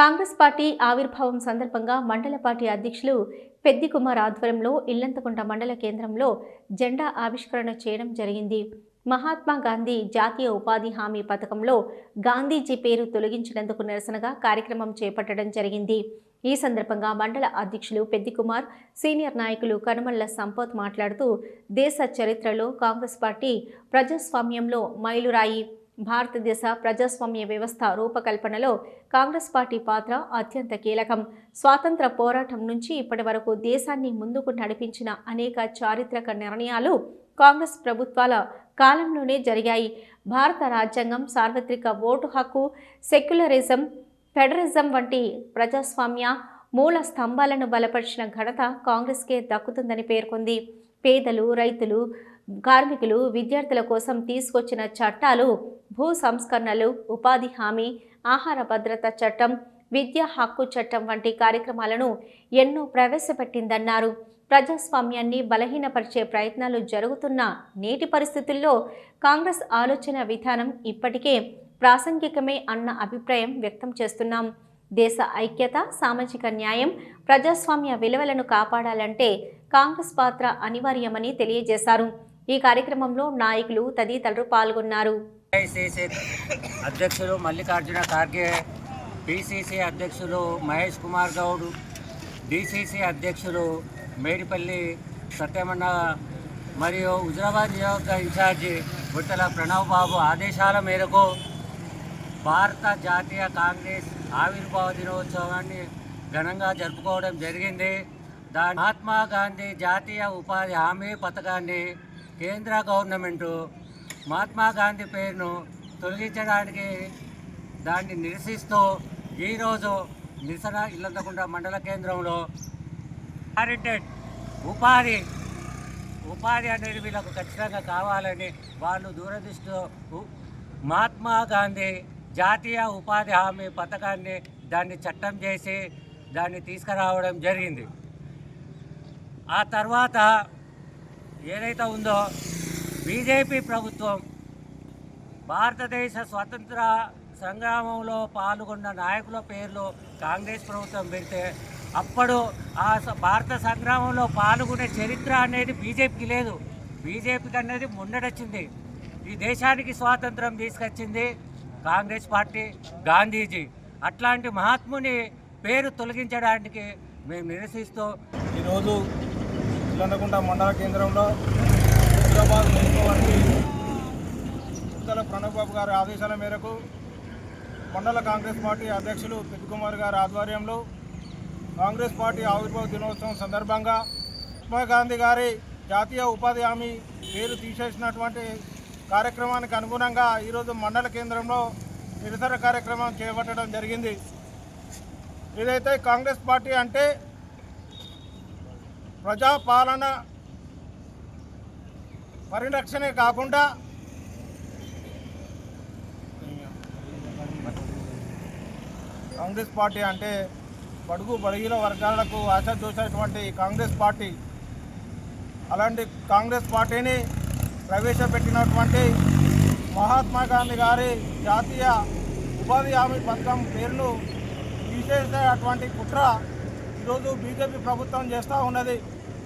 Congress party ఆవిర్భావం సందర్భంగా మండల పార్టీ అధ్యక్షులు పెద్ది కుమార్ ఆధ్వర్యంలో ఇల్లంతకుంట మండల కేంద్రంలో జెండా ఆవిష్కరణ చేయడం జరిగింది. మహాత్మా గాంధీ జాతీయ ఉపాధి హామీ పథకంలో గాంధీజీ పేరు తొలగించినందుకు నిరసనగా కార్యక్రమం చేపట్టడం జరిగింది. ఈ సందర్భంగా మండల అధ్యక్షులు పెద్దికుమార్ సీనియర్ నాయకులు కనుమల్ల సంపత్ మాట్లాడుతూ దేశ చరిత్రలో కాంగ్రెస్ పార్టీ ప్రజాస్వామ్యంలో మైలురాయి. భారతదేశ ప్రజాస్వామ్య వ్యవస్థ రూపకల్పనలో కాంగ్రెస్ పార్టీ పాత్ర అత్యంత కీలకం. స్వాతంత్ర పోరాటం నుంచి ఇప్పటి వరకు దేశాన్ని ముందుకు నడిపించిన అనేక చారిత్రక నిర్ణయాలు కాంగ్రెస్ ప్రభుత్వాల కాలంలోనే జరిగాయి. భారత రాజ్యాంగం సార్వత్రిక ఓటు హక్కు సెక్యులరిజం ఫెడరిజం వంటి ప్రజాస్వామ్య మూల స్తంభాలను బలపరిచిన ఘనత కాంగ్రెస్కే దక్కుతుందని పేర్కొంది. పేదలు రైతులు కార్మికులు విద్యార్థుల కోసం తీసుకొచ్చిన చట్టాలు భూ సంస్కరణలు ఉపాధి హామీ ఆహార భద్రత చట్టం విద్యా హక్కు చట్టం వంటి కార్యక్రమాలను ఎన్నో ప్రవేశపెట్టిందన్నారు. ప్రజాస్వామ్యాన్ని బలహీనపరిచే ప్రయత్నాలు జరుగుతున్న నేటి పరిస్థితుల్లో కాంగ్రెస్ ఆలోచన విధానం ఇప్పటికే ప్రాసంగికమే అన్న అభిప్రాయం వ్యక్తం చేస్తున్నాం. దేశ ఐక్యత సామాజిక న్యాయం ప్రజాస్వామ్య విలువలను కాపాడాలంటే కాంగ్రెస్ పాత్ర అనివార్యమని తెలియజేశారు. ఈ కార్యక్రమంలో నాయకులు తదితరులు పాల్గొన్నారు. అధ్యక్షులు మల్లికార్జున ఖార్గే పిసిసి అధ్యక్షులు మహేష్ కుమార్ గౌడ్ డిసిసి అధ్యక్షులు మేడిపల్లి సత్యమన్న మరియు హుజరాబాద్ నియోజక ఇన్ఛార్జి గుట్టల ప్రణవ్ బాబు ఆదేశాల మేరకు భారత జాతీయ కాంగ్రెస్ ఆవిర్భావ దినోత్సవాన్ని ఘనంగా జరుపుకోవడం జరిగింది. దాని మహాత్మా గాంధీ జాతీయ ఉపాధి హామీ పథకాన్ని కేంద్ర గవర్నమెంటు మహాత్మా గాంధీ పేరును తొలగించడానికి దాన్ని నిరసిస్తూ ఈరోజు నిరసన ఇల్లందకుండా మండల కేంద్రంలో టాలెంటెడ్ ఉపాధి ఉపాధి అనేది వీళ్ళకు ఖచ్చితంగా కావాలని వాళ్ళు దూరదృష్టితో ఉ- మహాత్మా గాంధీ జాతీయ ఉపాధి హామీ పథకాన్ని దాన్ని చట్టం చేసి దాన్ని తీసుకురావడం జరిగింది. ఆ తర్వాత ఏదైతే ఉందో బీజేపీ ప్రభుత్వం భారతదేశ స్వతంత్ర సంగ్రామంలో పాల్గొన్న నాయకుల పేర్లు కాంగ్రెస్ ప్రభుత్వం పెడితే అప్పుడు ఆ భారత సంగ్రామంలో పాల్గొనే చరిత్ర అనేది బీజేపీకి లేదు. బీజేపీకి అనేది ముందడొచ్చింది ఈ దేశానికి స్వాతంత్రం తీసుకొచ్చింది కాంగ్రెస్ పార్టీ గాంధీజీ. అట్లాంటి మహాత్ముని పేరు తొలగించడానికి మేము నిరసిస్తూ ఈరోజు ఇల్లన్నకుంట మండల కేంద్రంలో హైదరాబాద్ మున్సిపాలిటీ ఉత్తల ప్రణబ్ బాబు గారి ఆదేశాల మేరకు మండల కాంగ్రెస్ పార్టీ అధ్యక్షులు కుమార్ గారి ఆధ్వర్యంలో కాంగ్రెస్ పార్టీ ఆవిర్భావ దినోత్సవం సందర్భంగా మహాత్మా గాంధీ గారి జాతీయ ఉపాధి హామీ పేరు తీసేసినటువంటి కార్యక్రమానికి అనుగుణంగా ఈరోజు మండల కేంద్రంలో నిరసన కార్యక్రమం చేపట్టడం జరిగింది. ఏదైతే కాంగ్రెస్ పార్టీ అంటే ప్రజాపాలన పరిరక్షణే కాకుండా కాంగ్రెస్ పార్టీ అంటే బడుగు బడిగిన వర్గాలకు ఆశ చూసేటువంటి కాంగ్రెస్ పార్టీ అలాంటి కాంగ్రెస్ పార్టీని ప్రవేశపెట్టినటువంటి మహాత్మా గాంధీ గారి జాతీయ ఉపాధి హామీ పథకం పేరును తీసేసేటువంటి కుట్ర ఈరోజు బీజేపీ ప్రభుత్వం చేస్తూ ఉన్నది.